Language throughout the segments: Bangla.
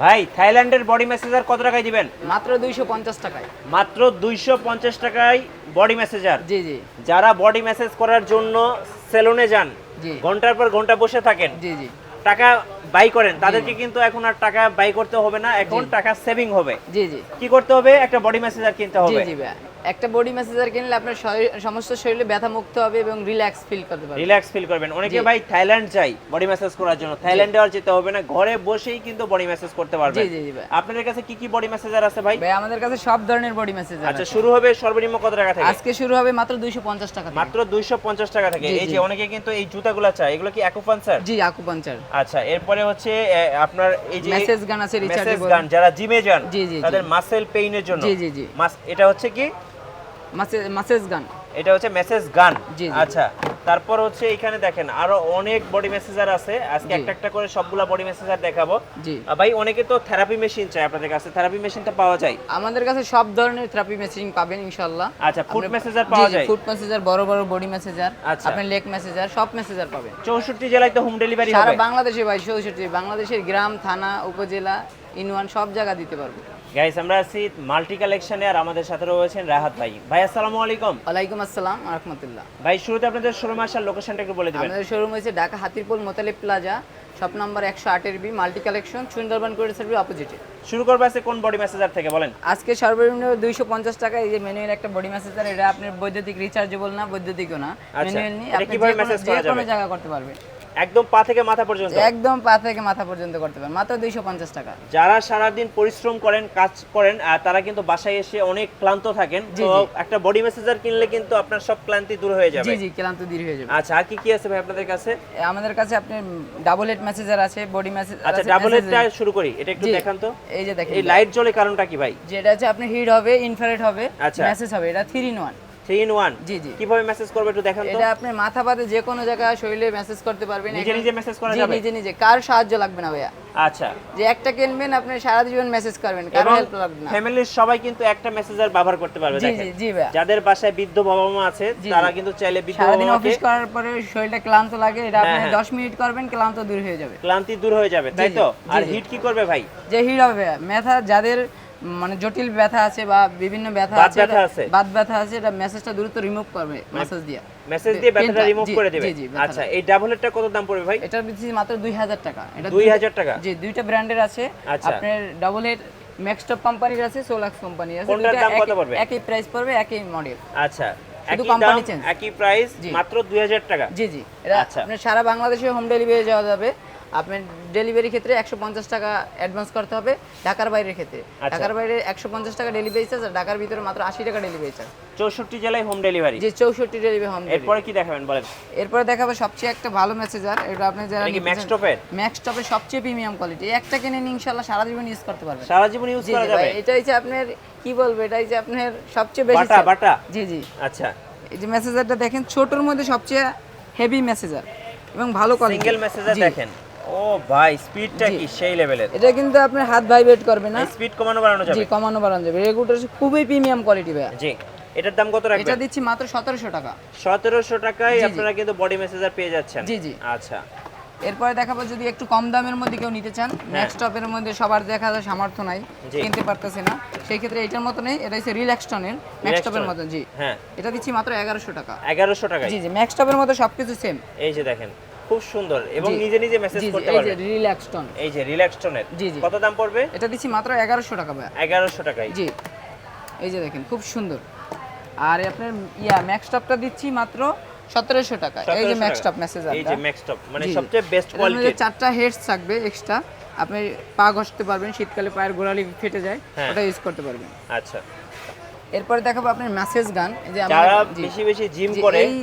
ভাই থাইল্যান্ডের বডি ম্যাসেজার কত টাকায় দিবেন? মাত্র দুইশো পঞ্চাশ টাকায়। মাত্র দুইশো পঞ্চাশ টাকায় বডি ম্যাসেজার জি জি। যারা বডি মেসেজ করার জন্য সেলুনে যান জি। ঘণ্টার পর ঘণ্টা বসে থাকেন জি জি। টাকা বাই করেন তাদেরকে কিন্তু এখন আর টাকা বাই করতে হবে না এখন টাকা সেভিং হবে। জি জি। কি করতে হবে? একটা বডি ম্যাসেজার কিনতে হবে। জি ভাইয়া একটা বডি ম্যাসেজার কিনলে আপনার সমস্ত শরীরে ব্যথা মুক্ত হবে এবং রিল্যাক্স ফিল করতে পারবেন। রিল্যাক্স ফিল করবেন। অনেকে ভাই থাইল্যান্ড যাই বডি ম্যাসেজ করার জন্য। থাইল্যান্ডে আর যেতে হবে না ঘরে বসেই কিন্তু বডি ম্যাসেজ করতে পারবেন। জি, জি, ভাই। আপনাদের কাছে কি কি বডি ম্যাসেজার আছে ভাই? ভাই আমাদের কাছে সব ধরনের বডি ম্যাসেজার আচ্ছা শুরু হবে সর্বনিম্ন কত টাকা থেকে? আজকে শুরু হবে মাত্র দুইশো পঞ্চাশ টাকা মাত্র 250 টাকা থেকে। এই যে অনেকে কিন্তু এই জুতাগুলো চায় এগুলো কি অ্যাকুপাঞ্চার জি আকুপাঞ্চার আচ্ছা এরপরে হচ্ছে আপনার এই যে মেসেজ গান আছে মেসেজ গান যারা জিমে যান। তাদের মাসেল পেইনের জন্য। জি, জি, জি। এটা হচ্ছে কি? মাসেজ গান এটা হচ্ছে মেসেজ গান। আচ্ছা তারপর হচ্ছে এখানে দেখেন আরও অনেক বডি মেসেজার আছে। আজকে একটা একটা করে সবগুলা বডি মেসেজার দেখাবো। জি। ভাই অনেকে তো থেরাপি মেশিন চায় আপনাদের কাছে। থেরাপি মেশিন তো পাওয়া যায়? আমাদের কাছে সব ধরনের থেরাপি মেসেজিং পাবেন ইনশাআল্লাহ। আচ্ছা ফুড মেসেজার পাওয়া যায়? ফুড মেসেজার বড় বড় বডি মেসেজার। আপনার লেগ মেসেজার সব মেসেজার পাবেন। চৌষট্টি জেলায় তো হোম ডেলিভারি হবে। সারা বাংলাদেশে ভাই চৌষট্টি। বাংলাদেশের গ্রাম থানা উপজেলা ইনওয়ান সব জায়গা দিতে পারব গাইস আমরা আছি মাল্টি কালেকশনে আর আমাদের সাথে রয়েছেন রাহাত ভাই। ভাই আসসালামু আলাইকুম। ওয়ালাইকুম আসসালাম রহমতুল্লাহ। ভাই শুরুতে আপনাদের শোরুম আসার লোকেশনটা একটু বলে দিবেন। আমাদের শোরুম হয়েছে Dhaka Hatirpool Motalib plaza shop number একশো আটের বি মাল্টি কালেকশন সুন্দরবন করে সার্ভি অপোজিটে শুরু করব আছে কোন বডি মেসেজার থেকে বলেন। আজকে সর্বনিম্ন দুইশো পঞ্চাশ টাকা এই যে ম্যানুয়াল একটা বডি ম্যাসেজার এটা আপনার বৈদ্যুতিক রিচার্জেবল না বৈদ্যুতিকও না। আচ্ছা, ম্যানুয়াল নিয়ে এটা আপনি যে কোনো-? জায়গা করতে পারবেন। একদম পা থেকে মাথা পর্যন্ত? একদম পা থেকে মাথা পর্যন্ত করতে পারবেন। মাত্র দুইশো পঞ্চাশ টাকা। যারা সারাদিন পরিশ্রম করেন কাজ করেন তারা কিন্তু বাসায় এসে অনেক ক্লান্ত থাকেন। তো একটা বডি মেসেজার কিনলে কিন্তু আপনার সব ক্লান্তি দূর হয়ে যাবে। জি জি ক্লান্ত দূর হয়ে যাবে। আচ্ছা আর কি কি আছে ভাই আপনাদের কাছে? আমাদের কাছে আপনি ডাবল হেড মেসেজার আছে বডি মেসেজ আচ্ছা ডাবল হেডটা শুরু করি এটা একটু। দেখান তো। এই যে দেখেন এই লাইট জ্বলে কারণটা কি ভাই? যেটা হচ্ছে আপনি হিট হবে ইনফ্রারেড হবে আচ্ছা। মেসেজ হবে এটা three in one three in one জি, জি। কীভাবে মেসেজ করবে একটু দেখান তো। এটা আপনি মাথা পাতে যে কোনো জায়গায় শরীরে মেসেজ করতে পারবেন। নিজে নিজে message করা যাবে? নিজে নিজে। কার সাহায্য লাগবে না ভাইয়া? আচ্ছা। যে একটা কিনবেন আপনি সারা জীবন মেসেজ করবেন। কারও হেল্প লাগবে না? ফ্যামিলির সবাই কিন্তু একটা মেসেজার ব্যবহার করতে পারবে জি দেখেন। জি জি ভাইয়া। যাদের বাসায় বৃদ্ধ বাবা মা আছে তারা কিন্তু চাইলে বৃদ্ধ বাবা অফিস করার পরে শরীরটা ক্লান্ত লাগে এটা আপনি হ্যাঁ, হ্যাঁ। দশ মিনিট করবেন ক্লান্ত দূর হয়ে যাবে। ক্লান্তি দূর হয়ে যাবে তাই তো? আর হিট কি করবে ভাই? যে হিট হবে মেথা যাদের মানে জটিল ব্যথা আছে বা বিভিন্ন ব্যথা আছে ব্যথা আছে? বাত ব্যথা আছে এটা মেসেজটা দ্রুত রিমুভ করবে মেসেজ দিয়ে মেসেজ দিয়ে ব্যথাটা রিমুভ করে দিবে। আচ্ছা এই ডাবল হেডটা কত দাম পড়বে ভাই এটার দিচ্ছি মাত্র দুই হাজার টাকা এটা 2000 টাকা? জি দুইটা ব্র্যান্ডের আছে আচ্ছা। আপনার ডাবল হেড ম্যাক্সটপ কোম্পানির আছে সোলাক্স কোম্পানি আছে কোনটার দাম কত একই- পড়বে? একই প্রাইস পড়বে একই মডেল আচ্ছা শুধু একই দাম company একই প্রাইস। মাত্র 2000 টাকা জি জি এটা আচ্ছা। আপনার সারা বাংলাদেশে হোম ডেলিভারি যাওয়া যাবে আপনার ডেলিভারি ক্ষেত্রে একশো পঞ্চাশ টাকা অ্যাডভান্স করতে হবে ঢাকার বাইরের ক্ষেত্রে। আচ্ছা। ঢাকার বাইরে একশো পঞ্চাশ টাকা ডেলিভারি চার্জ আর ঢাকার ভিতরে মাত্র আশি টাকা ডেলিভারি চার্জ 64 জেলায় হোম ডেলিভারি যে চৌষট্টি ডেলিভারি হোম এরপরে কি দেখাবেন বলেন? এরপরে দেখাবো সবচেয়ে একটা ভালো মেসেজার এটা আপনি যারা এটা কি ম্যাক্সটপের ম্যাক্সটপের সবচেয়ে প্রিমিয়াম কোয়ালিটি একটা কিনে নিন ইনশাল্লাহ সারা জীবন ইউজ করতে পারবেন। সারা জীবন ইউজ করা যাবে? এটা হচ্ছে আপনার কি বলব এটা হচ্ছে আপনার সবচেয়ে বেশি বাটা বাটা? জি জি। আচ্ছা। এই যে মেসেজারটা দেখেন ছোটর মধ্যে সবচেয়ে হেভি মেসেজার এবং ভালো কোয়ালিটি সিঙ্গেল মেসেজার দেখেন। ও ভাই স্পিডটা কি? সেই লেভেলের এটা কিন্তু আপনার হাত ভাইব্রেট করবে না। স্পিড কমানো বাড়ানো জি কমানো বাড়ানো যাবে। রেগুলার খুবই প্রিমিয়াম কোয়ালিটি ভাইয়া। জি। এটার দাম কত এটা দিচ্ছি মাত্র সতেরোশো টাকা। সতেরোশো টাকায় জি, জি। আপনারা কিন্তু বডি মেসেজার পেয়ে যাচ্ছেন। জি, জি। আচ্ছা। এরপরে দেখাবো যদি একটু কম দামের মধ্যে কেউ নিতে চান ম্যাক্সটপের মধ্যে সবার দেখা যায় সামর্থ্য নাই। কিনতে পারতেছে না। সেই ক্ষেত্রে এটার মতো নেই এটা হচ্ছে রিল্যাক্সটনের ম্যাক্সটপের মতো জি। হ্যাঁ। এটা দিচ্ছি মাত্র এগারোশো টাকা। এগারোশো টাকায়? জি জি ম্যাক্সটপের মতো সবকিছু সেম এই যে দেখেন খুব সুন্দর এবং নিজে নিজে মেসেজ করতে এই যে পারবেন রিল্যাক্সটন এই যে রিল্যাক্স টোনের। কত দাম পড়বে? এটা দিচ্ছি মাত্র এগারোশো টাকা ভাইয়া। এগারোশো টাকায়। জি। এই যে দেখেন খুব সুন্দর। আর আপনার ইয়া ম্যাক্সটপটা দিচ্ছি মাত্র সতেরোশো টাকা এই যে 1700 ম্যাক্সটপ টাকা। মেসেজ এই যে ম্যাক্স টপ মানে। সবচেয়ে বেস্ট কোয়ালিটি চারটা হেডস থাকবে এক্সট্রা আপনি পা ঘষতে পারবেন শীতকালে পায়ের গোড়ালি ফেটে যায় হ্যাঁ। ওটা ইউজ করতে পারবেন। আচ্ছা। এরপরে দেখাবো আপনার মেসেজ গান। এই যে আমরা বেশি বেশি জিম করে এই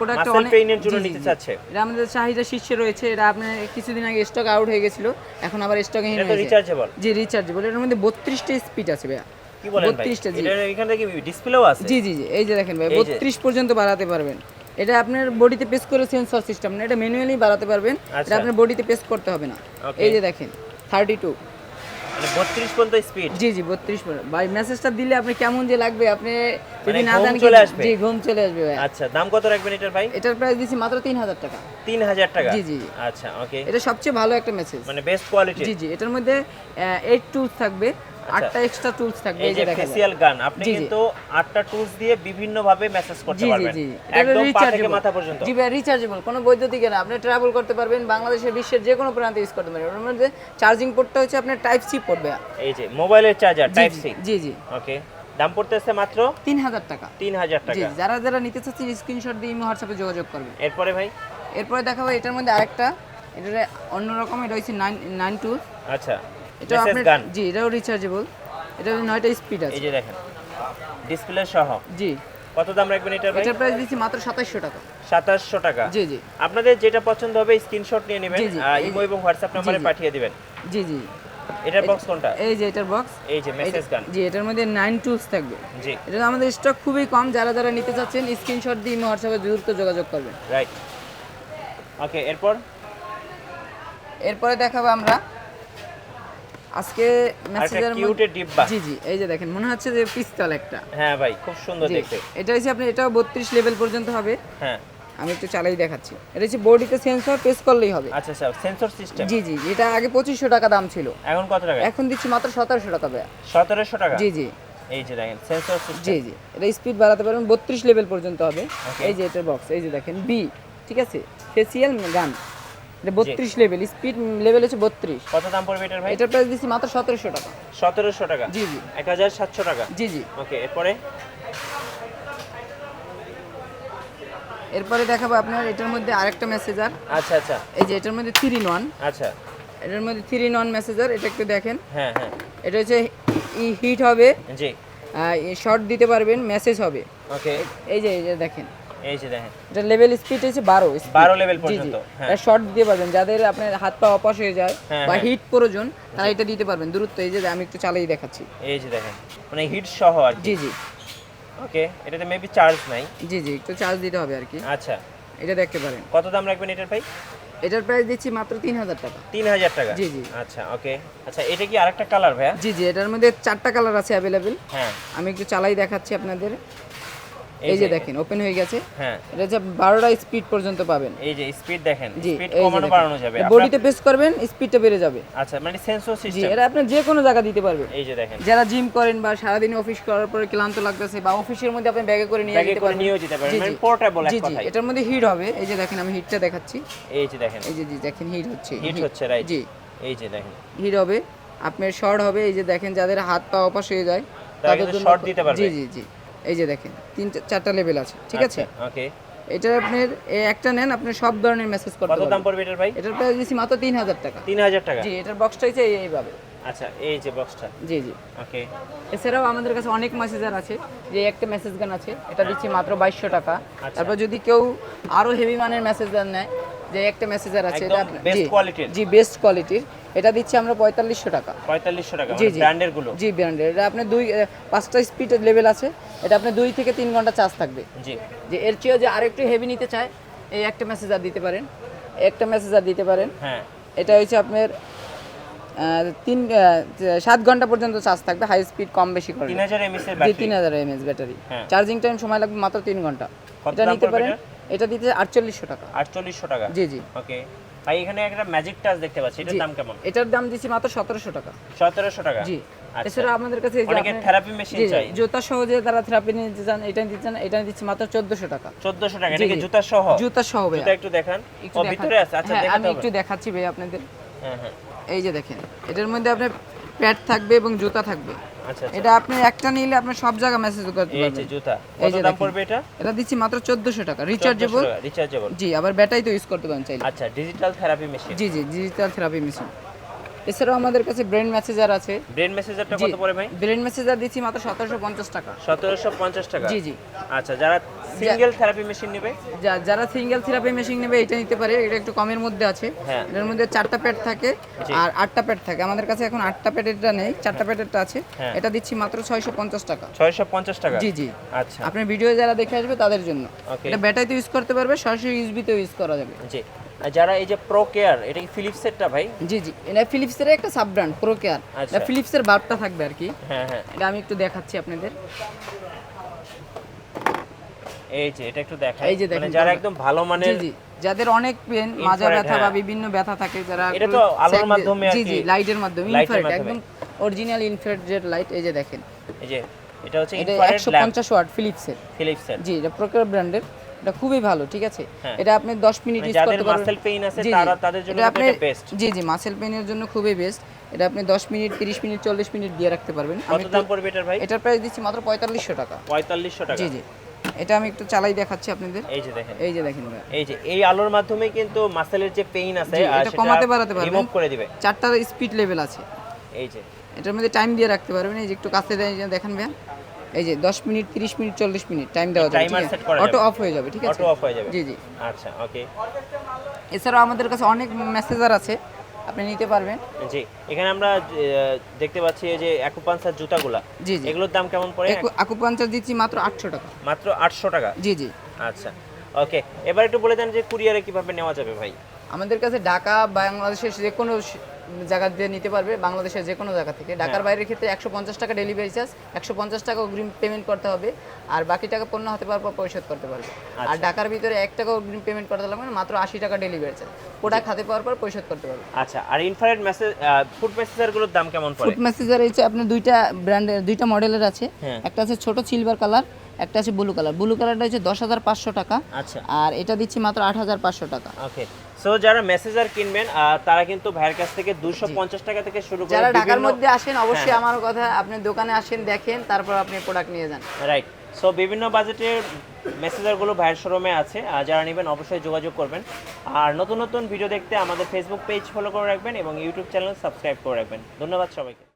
muscle অনেক এর জন্য নিতে চাচ্ছে। এটা আমাদের চাহিদা শীর্ষে রয়েছে। এটা আপনার কিছুদিন আগে স্টক আউট হয়ে গেছিল। এখন আবার স্টকে এটা রিচার্জেবল জি রিচার্জেবল এর মধ্যে বত্রিশটা স্পিড আছে ভাইয়া। কি বলেন ভাই? 32 টা, জি। এটা এখানে কি ডিসপ্লেও আছে? জি জি জি। এই যে দেখেন ভাই এই যে। বত্রিশ পর্যন্ত বাড়াতে পারবেন। এটা আপনার বডিতে পেস করে সেন্সর সিস্টেম না এটা ম্যানুয়ালি বাড়াতে পারবেন। এটা আচ্ছা। আপনার বডিতে পেস করতে হবে না। এই যে দেখেন থার্টি টু মানে বত্রিশ পর্যন্ত স্পিড জি জি বত্রিশ ভাই মেসেজটা দিলে আপনি কেমন যে লাগবে আপনি যদি মানে না জানেন চলে আসবে? জি ঘুম চলে আসবে ভাই। আচ্ছা দাম কত রাখবেন এটার ভাই? এটার প্রাইস দিচ্ছি মাত্র তিন হাজার টাকা। তিন হাজার টাকা? জি, জি। আচ্ছা ওকে এটা সবচেয়ে ভালো একটা মেসেজ মানে বেস্ট কোয়ালিটি জি জি এটার মধ্যে এইট টুলস থাকবে। আটটা এক্সট্রা টুলস থাকবে এই যে ফেসিয়াল গান আপনি। কিন্তু আটটা টুলস দিয়ে বিভিন্ন ভাবে মেসেজ করতে পারবেন। একদম পা থেকে মাথা পর্যন্ত। জি ভাই রিচার্জেবল কোনো বৈদ্যুতিক না আপনি ট্রাভেল করতে পারবেন বাংলাদেশের বিশ্বের যে কোনো প্রান্তে ইউজ করতে পারবেন। ওর মধ্যে চার্জিং পোর্টটা হচ্ছে আপনার টাইপ সি পড়বে এই যে মোবাইলের চার্জার টাইপ সি জি জি ওকে দাম পড়তেছে মাত্র তিন হাজার টাকা। তিন হাজার টাকা। যারা যারা নিতে চাচ্ছেন স্ক্রিনশট দিয়ে হোয়াটসঅ্যাপে যোগাযোগ করবেন। এরপরে ভাই? এরপরে দেখাবো এটার মধ্যে আরেকটা। এটা অন্যরকম এটা হচ্ছে নাইন নাইন টু আচ্ছা। এটা আপনার জি এটাও রিচার্জেবল এটা নয়টা স্পিড আছে। এই যে দেখেন ডিসপ্লে সহ। জি। কত দাম রাখবেন এটার ভাই? এটার প্রাইস দিচ্ছি মাত্র সাতাশশো টাকা। সাতাশশো টাকা। জি জি। আপনাদের যেটা পছন্দ হবে স্ক্রিনশট নিয়ে নেবেন ইমো এবং হোয়াটসঅ্যাপ নাম্বারে। পাঠিয়ে দিবেন। জি জি। এটার বক্স কোনটা? এই যে এটার বক্স এই যে মেসেজ গান। জি এটার মধ্যে নাইন টুলস থাকবে। জি। এটা আমাদের স্টক খুবই কম যারা যারা নিতে চাচ্ছেন স্ক্রিনশট দিয়ে ইমো হোয়াটসঅ্যাপে দ্রুত যোগাযোগ করবেন। রাইট ওকে এরপর? এরপরে দেখাবো আমরা। আজকে মেসেজের ডিব্বা। জি জি এই যে দেখেন মনে হচ্ছে যে পিস্তল একটা। হ্যাঁ ভাই খুব সুন্দর দেখতে। এটা হচ্ছে আপনি এটাও বত্রিশ লেভেল পর্যন্ত হবে। হ্যাঁ। আমি একটু চালাই দেখাচ্ছি। এটা হচ্ছে বডিতে সেন্সর প্রেস করলেই হবে। আচ্ছা স্যার সেন্সর সিস্টেম জি জি এটা আগে পঁচিশশো টাকা দাম ছিল। এখন কত টাকা? এখন দিচ্ছি মাত্র সতেরোশো টাকা ভাইয়া। সতেরোশো টাকা? জি জি। এই যে দেখেন সেন্সর সিস্টেম জি জি এটা স্পিড বাড়াতে পারবেন বত্রিশ লেভেল পর্যন্ত হবে। এই যে এটার বক্স এই যে দেখেন বি ঠিক আছে? ফেসিয়াল গান এটা বত্রিশ লেভেল স্পিড লেভেল হচ্ছে বত্রিশ। কত দাম পড়বে এটার ভাই? এটার প্রাইস দিচ্ছি মাত্র সতেরোশো টাকা। সতেরোশো টাকা? জি জি। এক হাজার সাতশো টাকা? জি জি। ওকে এরপরে? এরপরে দেখাবো আপনার এটার মধ্যে আরেকটা মেসেজার আচ্ছা আচ্ছা। এই যে এটার মধ্যে থ্রি ইন ওয়ান আচ্ছা। এটার মধ্যে থ্রি ইন ওয়ান মেসেজার এটা একটু দেখেন। হ্যাঁ হ্যাঁ। এটা হচ্ছে হিট হবে। জি। শর্ট দিতে পারবেন মেসেজ হবে। ওকে। এই যে এই যে দেখেন। এই যে দেখেন। এটা লেভেল স্পিড হচ্ছে বারো 12 level পর্যন্ত, হ্যাঁ। শর্ট দিতে পারবেন যাদের আপনার হাত পা হয়ে যায় হ্যাঁ, বা হ্যাঁ। হিট প্রয়োজন তারা এটা দিতে পারবেন। দূরত্ব এই যে আমি একটু চালিয়ে দেখাচ্ছি। এই যে দেখেন মানে হিট সহ আর জি জি। ওকে এটাতে মেবি চার্জ নাই। জি জি একটু চার্জ দিতে হবে আর কি। আচ্ছা। এটা দেখতে পারেন। কত দাম রাখবেন এটার ভাই এটার প্রাইস দিচ্ছি মাত্র তিন হাজার টাকা। তিন হাজার টাকা? জি, জি। আচ্ছা ওকে আচ্ছা এটা কি আরেকটা কালার ভাইয়া? জি জি এটার মধ্যে চারটা কালার আছে অ্যাভেলেবেল হ্যাঁ। আমি একটু চালাই দেখাচ্ছি আপনাদের। এই যে দেখেন ওপেন হয়ে গেছে। হ্যাঁ। এটা হচ্ছে বারোটা স্পিড পর্যন্ত পাবেন। এই যে স্পিড দেখেন স্পিড কমানো বাড়ানো যাবে। বডিতে প্রেস করবেন স্পিডটা বেড়ে যাবে। আচ্ছা মানে সেন্সর জি সিস্টেম এটা আপনি যে কোনো জায়গা দিতে পারবেন। এই যে দেখেন। যারা জিম করেন বা সারাদিন অফিস করার পরে ক্লান্ত লাগতেছে বা অফিসের মধ্যে আপনি ব্যাগে করে নিয়ে যেতে পারবেন। নিয়েও যেতে পারেন মানে পোর্টেবল এক জি জি এটার মধ্যে হিট হবে। এই যে দেখেন আমি হিটটা দেখাচ্ছি। এই যে দেখেন। এই যে জি দেখেন হিট হচ্ছে। হিট হচ্ছে রাইট জি। এই যে দেখেন। হিট হবে। আপনার শর্ট হবে। এই যে দেখেন যাদের হাত পা অপাস হয়ে যায় তাদের কিন্তু short দিতে পারবে। জি জি জি। এই যে দেখেন তিন চারটা লেভেল আছে ঠিক আছে? ওকে এটা আপনার একটা নেন আপনি সব ধরনের মেসেজ করতে কত দাম পড়বে এটার ভাই? এটার প্রাইস দিচ্ছি মাত্র তিন হাজার টাকা। তিন হাজার টাকা? জি এটার বক্সটা এই- এইভাবে আচ্ছা এই যে বক্সটা জি জি। ওকে এছাড়াও আমাদের কাছে অনেক মেসেজার আছে যে একটা মেসেজ গান আছে এটা দিচ্ছি মাত্র বাইশশো টাকা। আচ্ছা। তারপর যদি কেউ আরও হেভি মানের মেসেজ মেসেজার নেয় যে একটা মেসেজার আছে একদম আপনার- best জি, বেস্ট কোয়ালিটির এটা দিচ্ছি আমরা পঁয়তাল্লিশশো টাকা। পঁয়তাল্লিশশো টাকা জি। ব্র্যান্ডেরগুলো জি ব্র্যান্ডের এটা আপনার দুই পাঁচটা স্পিডের লেভেল আছে। এটা আপনার দুই থেকে তিন ঘণ্টা চার্জ থাকবে। জি। যে এর চেয়েও যে আরেকটু হেভি নিতে চায় এই একটা মেসেজার দিতে পারেন। একটা মেসেজার দিতে পারেন। হ্যাঁ। এটা হচ্ছে আপনার তিন সাত ঘণ্টা পর্যন্ত চার্জ থাকবে। হাই স্পিড কম বেশি করে তিন হাজার এমএস এর ব্যাটারি তিন হাজার এমএস ব্যাটারি। চার্জিং টাইম সময় লাগবে মাত্র তিন ঘণ্টা। এটা নিতে পারেন এটা দিতে আটচল্লিশশো টাকা। আটচল্লিশশো টাকা? জি জি। ওকে। ভাই এখানে একটা ম্যাজিক টাচ দেখতে পাচ্ছি এটার দাম কেমন? এটার দাম দিচ্ছি মাত্র সতেরোশো টাকা। সতেরোশো টাকা? জি। আচ্ছা। এছাড়া আমাদের কাছে যে অনেকে থেরাপি মেশিন চাই। জুতা সহজে তারা থেরাপি নিতে চান এটা নিতে চান এটা দিচ্ছি মাত্র চোদ্দশো টাকা। চোদ্দশো টাকা জি, এটা কি জুতা সহ? জুতা সহ। জুতা একটু দেখান। একটু ও ভিতরে আছে। আচ্ছা হ্যাঁ, দেখাতে আমি একটু দেখাচ্ছি ভাই আপনাদের। হ্যাঁ হ্যাঁ। এই যে দেখেন এটার মধ্যে আপনার প্যাড থাকবে এবং জুতা থাকবে। এটা আপনি একটা নিলে আপনি সব জায়গা মেসেজ করতে এই যে জুতা। কত দাম পড়বে এটা? এটা দিচ্ছি মাত্র চোদ্দশো টাকা। রিচার্জেবল রিচার্জেবল জি আবার ব্যাটারি তো ইউজ করতে পারেন চাইলে। আচ্ছা ডিজিটাল থেরাপি মেশিন জি জি ডিজিটাল থেরাপি মেশিন এছাড়াও আমাদের কাছে ব্রেন মেসেজার আছে। ব্রেন মেসেজারটা কত পড়ে ভাই? ব্রেন মেসেজার দিচ্ছি মাত্র সতেরোশো পঞ্চাশ টাকা। সতেরোশো পঞ্চাশ টাকা? জি জি। আচ্ছা যারা সিঙ্গেল থেরাপি মেশিন নেবে? যারা সিঙ্গেল থেরাপি মেশিন নেবে এটা নিতে পারে। এটা একটু কমের মধ্যে আছে। হ্যাঁ। এর মধ্যে চারটা প্যাড থাকে আর আটটা প্যাড থাকে। আমাদের কাছে এখন আটটা প্যাডেরটা নেই চারটা প্যাডেরটা আছে। হ্যাঁ। এটা দিচ্ছি মাত্র ছয়শো পঞ্চাশ টাকা। ছয়শো পঞ্চাশ টাকা? জি জি। আচ্ছা। আপনার ভিডিও যারা দেখে আসবে তাদের জন্য। এটা ব্যাটারিতে ইউজ করতে পারবে সরাসরি ইউএসবিতে ইউজ করা যাবে। জি। যারা এই যে প্রো কেয়ার এটা কি ফিলিপসেরটা ভাই? জি জি। এটা ফিলিপসের একটা সাব ব্র্যান্ড প্রো কেয়ার। এটা ফিলিপসের বাল্বটা থাকবে আর কি। হ্যাঁ হ্যাঁ। এটা আমি একটু দেখাচ্ছি আপনাদের। এই যে এটা একটু দেখাই। এই যে মানে দেখেন যারা একদম ভালো মানের জি জি। যাদের অনেক পেন মাজা ব্যথা বা হ্যাঁ। বিভিন্ন ব্যথা থাকে যারা এটা তো আলোর মাধ্যমে আর কি, জি জি লাইটের মাধ্যমে ইনফ্রারেড একদম অরিজিনাল ইনফ্রারেড লাইট এই যে দেখেন। এই যে এটা হচ্ছে ইনফ্রারেড ল্যাম্প পঞ্চাশ ওয়াট ফিলিপসের ফিলিপসের জি এটা প্রকার ব্র্যান্ডের এটা খুবই ভালো ঠিক আছে? হ্যাঁ। এটা আপনি 10 মিনিট মানে ইউজ করতে পারবেন। মাসেল পেইন আছে। তারা তাদের জন্য এটা বেস্ট জি জি মাসেল পেইনের জন্য খুবই বেস্ট এটা আপনি 10 মিনিট 30 মিনিট 40 মিনিট দিয়ে রাখতে পারবেন। কত দাম পড়বে এটার ভাই? এটার প্রাইস দিচ্ছি মাত্র 4500 টাকা। পঁয়তাল্লিশশো টাকা? জি জি। এটা আমি একটু চালাই দেখাচ্ছি আপনাদের। এই যে দেখেন। এই যে দেখেন এই যে এই আলোর মাধ্যমে কিন্তু মাসেলের যে পেইন আছে এটা সেটা কমাতে বাড়াতে পারবেন। রিমুভ করে দিবে। চারটার স্পিড লেভেল আছে। এই যে। এটার মধ্যে টাইম দিয়ে রাখতে পারবেন। এই যে একটু কাছে দেখেন ভাই। এই যে 10 মিনিট 30 মিনিট 40 মিনিট টাইম দেওয়া যাবে set আছে? করা অটো অফ হয়ে যাবে ঠিক আছে? অটো অফ হয়ে যাবে। জি জি। আচ্ছা ওকে এছাড়াও আমাদের কাছে অনেক মেসেজার আছে আপনি নিতে পারবেন। জি এখানে আমরা দেখতে পাচ্ছি এই যে অ্যাকুপাঞ্চার জুতাগুলা। জি জি। এগুলোর দাম কেমন পড়ে? আকুপাঞ্চার দিচ্ছি মাত্র আটশো টাকা। মাত্র আটশো টাকা? জি জি। আচ্ছা ওকে এবার একটু বলে দেন যে কুরিয়ারে কীভাবে নেওয়া যাবে ভাই? আমাদের কাছে ঢাকা বাংলাদেশের যে কোনো জায়গা দিয়ে নিতে পারবে বাংলাদেশের যে কোনো জায়গা থেকে। ঢাকার বাইরের ক্ষেত্রে একশো পঞ্চাশ টাকা ডেলিভারি চার্জ একশো পঞ্চাশ টাকা অগ্রিম পেমেন্ট করতে হবে আর বাকি টাকা পণ্য হাতে পাওয়ার পর পরিশোধ করতে পারবে। আর ঢাকার ভিতরে এক টাকা অগ্রিম পেমেন্ট করতে লাগবে মাত্র আশি টাকা ডেলিভারি চার্জ। প্রোডাক্ট হাতে পাওয়ার পর পরিশোধ করতে পারবে। আচ্ছা আর ইনফ্রারেড মেসেজ ফুড মেসেজারগুলোর দাম কেমন পড়ে? ফুড মেসেজার হচ্ছে আপনার দুইটা ব্র্যান্ডের দুইটা মডেলের আছে। হ্যাঁ। একটা আছে ছোট সিলভার কালার একটা আছে ব্লু কালার ব্লু কালারটা হচ্ছে দশ হাজার পাঁচশো টাকা। আচ্ছা। আর এটা দিচ্ছি মাত্র আট হাজার পাঁচশো টাকা। ওকে। সো যারা মেসেজার কিনবেন তারা কিন্তু ভাইয়ের কাছ থেকে দুশো পঞ্চাশ টাকা থেকে শুরু করে যারা ঢাকার মধ্যে আসেন অবশ্যই হ্যাঁ। আমার কথা আপনি দোকানে আসেন দেখেন তারপর আপনি প্রোডাক্ট নিয়ে যান। রাইট সো বিভিন্ন বাজেটের মেসেজারগুলো ভাইয়ের শোরুমে আছে। আর যারা নেবেন অবশ্যই যোগাযোগ করবেন। আর নতুন নতুন ভিডিও দেখতে আমাদের ফেসবুক পেজ ফলো করে রাখবেন এবং ইউটিউব চ্যানেল সাবস্ক্রাইব করে রাখবেন। ধন্যবাদ সবাইকে।